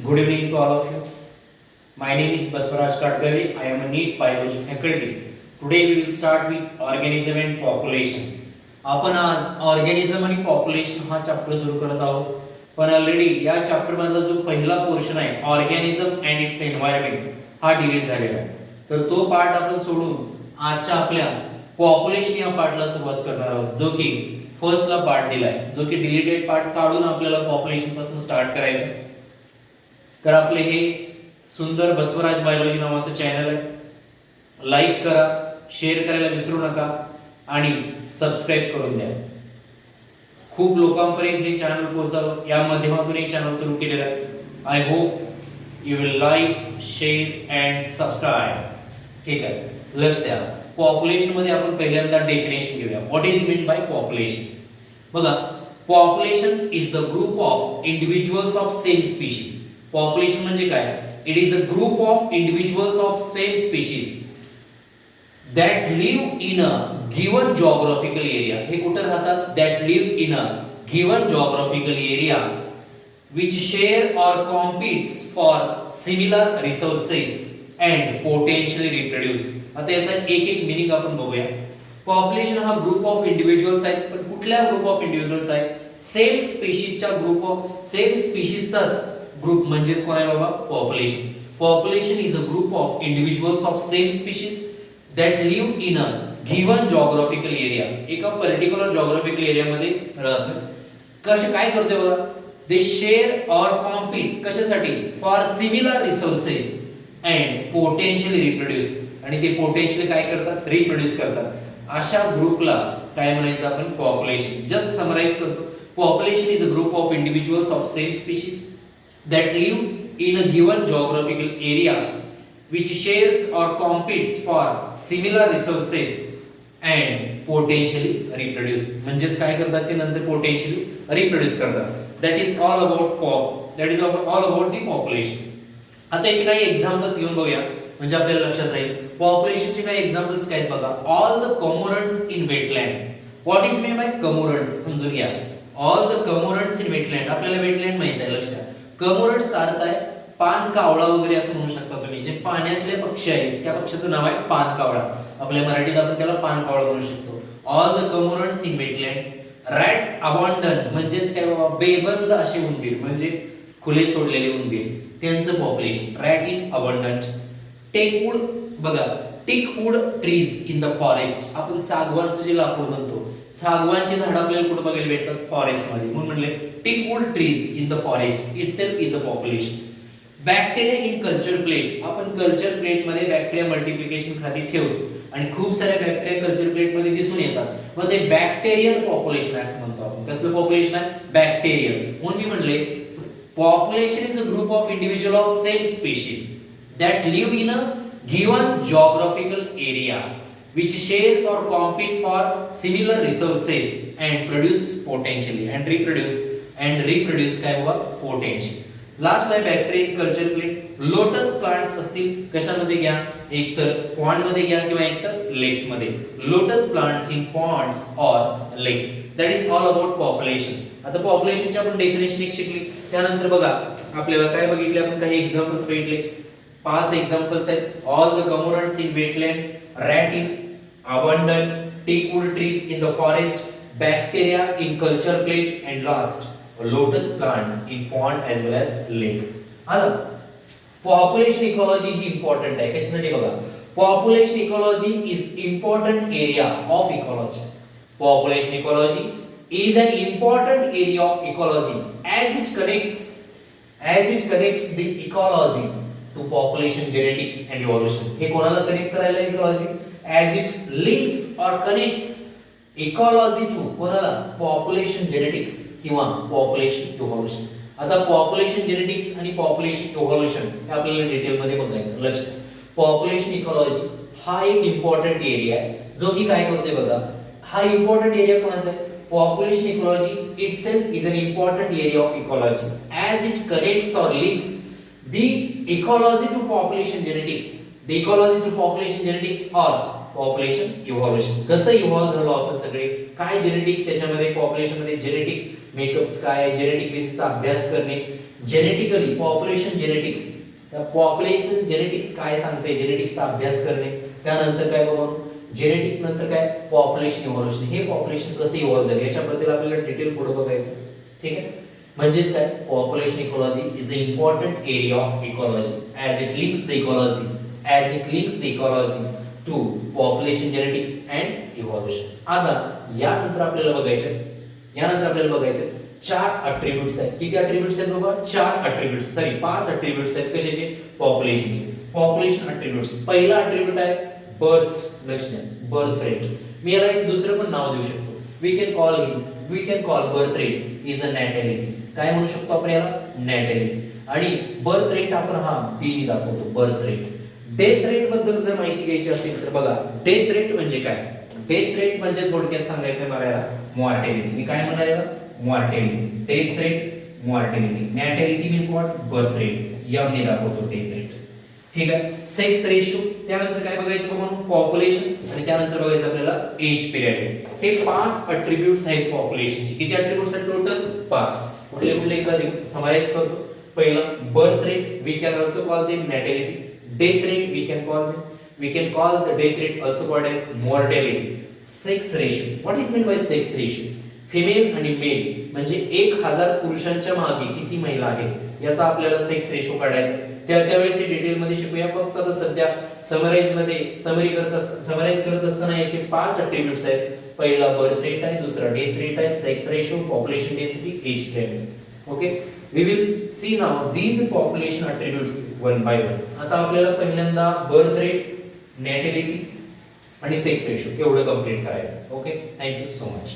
Good evening to all of you. My name is Baswaraj Kadkave. I am a NEET biology faculty. Today we will start with organism and population. आपण आज organism आणि population हा chapter सुरू करत आहोत पण already या chapter मधला जो पहिला पोर्शन आहे ऑर्गॅनिझम अँड इट्स एन्व्हायरमेंट हा डिलीट झालेला आहे तर तो पार्ट आपण सोडून आजच्या आपल्या पॉप्युलेशन या पार्टला सुरुवात करणार आहोत जो की फर्स्टला पार्ट दिलाय जो की डिलीटेड पार्ट काढून आपल्याला पॉप्युलेशनपासून स्टार्ट करायचं आहे. तर आपले हे. सुंदर बसवराज बायोलॉजी नावाचं चॅनल आहे. लाईक करा शेअर करायला विसरू नका आणि सबस्क्राईब करून द्या. खूप लोकांपर्यंत हे चॅनल पोहोचावं. या माध्यमातून हे चॅनल सुरू केलेलं आहे. I hope you will like share and subscribe ठीक आहे. लक्ष द्या. पॉप्युलेशनमध्ये आपण पहिल्यांदा डेफिनेशन घेऊया. What is mean by population बघा. Population is the group of individuals of same species population म्हणजे काय? It is a group of individuals of same species that live in a given geographical area हे कुठं राहतात? That live in a given geographical area which share or competes for similar resources and potentially reproduce आता याचा एक एक meaning आपण बघूया. Population हा ग्रुप ऑफ इंडिव्हिज्युअल्स आहेत पण कुठल्या ग्रुप ऑफ इंडिव्हिज्युअल्स आहेत सेम स्पेशीजच्या ग्रुप ऑफ सेम स्पेशीजचाच ग्रुप म्हणजेच कोण आहे बाबा? Population population is a group of individuals of same species that live in a given geographical area एका पर्टिक्युलर जॉग्राफिकल एरियामध्ये राहतात. कसे काय करते बघा? दे शेअर ऑर कॉम्पीट कशासाठी? For similar resources and potential reproduce आणि ते पोटेन्शियल काय करतात? रिप्रोड्यूस करतात. अशा ग्रुपला काय म्हणायचं आपण? पॉप्युलेशन जस्ट समराईज करतो. Population is a group of individuals of same species that live in a given geographical area which shares or competes for similar resources and potentially reproduce म्हणजेच काय करतात ते नंतर potentially reproduce करतात that is all about pop that is all about the population आता याचे काही examples घेऊन बघूया म्हणजे आपल्याला लक्षात राहील पॉप्युलेशनचे काही एक्झाम्पल्स काय बघा all the cormorants in wetland what is mean by cormorants समजून घ्या all the cormorants in wetland आपल्याला वेटलँड माहीत आहे लक्षात कमोरट कमोरंट्स आहे. पान कावळा वगैरे असं म्हणू शकता तुम्ही. जे पाण्यातले पक्षी आहेत त्या पक्षाचं नाव आहे पान कावळा. आपल्या मराठीत आपण त्याला पान कावळा म्हणू शकतो. All the cormorants in wetland rats abundant म्हणजेच काय बाबा? बेबंद असे उंदीर म्हणजे खुले सोडलेले उंदीर. त्यांचं population rat in abundant teakwood बघा teakwood trees in the forest आपण सागवानचं जे लाकूड म्हणतो सागवानची झाडं आपल्याला कुठं बघायला भेटतात? फॉरेस्टमध्ये म्हणून म्हणले teakwood trees in the forest itself is a population bacteria in culture plate आपण कल्चर प्लेटमध्ये बॅक्टेरिया मल्टिप्लिकेशन खाली ठेवतो. आणि खूप साऱ्या बॅक्टेरिया कल्चर प्लेटमध्ये दिसून येतात. मग ते बॅक्टेरियल पॉप्युलेशन असं म्हणतो आपण. कसलं पॉप्युलेशन आहे? बॅक्टेरियल म्हणून मी म्हणले population is a group of individual of same species that live in a given geographical area which shares or compete for similar resources and produce potentially and reproduce and reproduce काय बघा potential. Last आहे bacteria culture plate lotus plants असतील कशामध्ये घ्या? एक तर पॉन्डमध्ये घ्या किंवा एक तर लेक्समध्ये lotus plants in ponds or lakes that is all about population आता पॉप्युलेशनची आपण डेफिनेशन एक शिकली. त्यानंतर बघा आपल्याला काय बघितले? आपण काही एक्झाम्पल्स बघितले. पाच एक्झाम्पल्स आहेत. All the cormorants in wetland rat in abundant teakwood trees trees in the forest bacteria in culture plate last, last lotus plant in pond as well as lake आलं पॉप्युलेशन इकॉलॉजी ही important आहे. कशासाठी बघा? Population ecology is important area of ecology population ecology is an important area of ecology as it connects as it connects the ecology to population genetics and evolution हे कोणाला connect करायला ecology as it links or connects ecology to कोणाला? Population genetics किंवा population evolution आता population genetics आणि population evolution हे आपल्याला डिटेलमध्ये बघायचं. लक्ष पॉप्युलेशन इकॉलॉजी हा एक इम्पॉर्टंट एरिया आहे. जो की काय करतोय बघा? हा इम्पॉर्टंट एरिया कोणाचा आहे? Population ecology its is an important area of ecology as it connects or links the ecology to population genetics. The ecology to population genetics or population evolution कसं इव्हॉल्व्ह झालो आपण सगळे? काय जेनेटिक त्याच्यामध्ये पॉप्युलेशनमध्ये genetic makeups काय? Genetic बेसिसचा अभ्यास करणे. जेनेटिकली पॉप्युलेशन जेनेटिक्स त्या पॉप्युलेशन जेनेटिक्स काय सांगते जेनेटिक्सचा अभ्यास करणे. त्यानंतर काय बाबा जेनेटिक नंतर काय? पॉप्युलेशन इव्हॉल्युशन हे पॉप्युलेशन कसं इव्हॉल्व झालं? याच्याबद्दल आपल्याला डिटेल पुढे बघायचं. ठीक आहे? म्हणजेच काय? Population ecology is a important area of ecology as it links the ecology as it links the ecology to population genetics and evolution आता यानंतर आपल्याला बघायचे यानंतर आपल्याला बघायचे चार अट्रिब्यूट्स आहेत. किती अट्रिब्यूट्स आहेत बाबा? चार अट्रिब्यूट्स सॉरी पाच अट्रिब्यूट्स आहेत कशाचे? पॉप्युलेशनचे पॉप्युलेशन अट्रिब्यूट्स पहिला अट्रिब्यूट आहे बर्थ लक्षण बर्थ रेट मी याला एक दुसरं पण नाव देऊ शकतो. We can call him we can call birth rate is a natality काय म्हणू शकतो आपण याला? नॅटली आणि बर्थ रेट आपण हा बी दाखवतो बर्थ रेट डेथ रेटबद्दल जर माहिती घ्यायची असेल तर बघा डेथ रेट म्हणजे काय? डेथ रेट म्हणजे थोडक्यात सांगायचं मला याला मॉर्टेलिटी मी काय म्हणणार याला? Mortality death rate mortality natality means what birth rate M ने दाखवतो डेथ रेट ठीक आहे? सेक्स रेशो त्यानंतर काय बघायचं म्हणून पॉप्युलेशन आणि त्यानंतर बघायचं आपल्याला एज पिरियड हे पाच अट्रिब्यूट्स आहेत पॉप्युलेशनचे किती अट्रिब्यूट्स आहेत टोटल पाच. कुठले कुठले एकदा समराइज करतो. पहिलं birth rate we can also call them natality death rate we can call them we can call the death rate also called as mortality. Sex ratio. What is meant by sex ratio? Female आणि male म्हणजे एक हजार पुरुषांच्या मागे किती महिला आहेत? याचा आपल्याला सेक्स रेशो काढायचा त्या त्यावेळेस हे डिटेलमध्ये शिकूया. फक्त सध्या समराईजमध्ये समरी करत समराइज करत असताना याचे पाच अट्रिब्यूट्स आहेत. पहिला बर्थ रेट आहे दुसरा डेथ रेट आहे sex ratio population density age period okay we will see now these population attributes one by one आता आपल्याला पहिल्यांदा बर्थ रेट नॅटिलिटी आणि सेक्स रेशो एवढं कंप्लीट करायचं okay thank you so much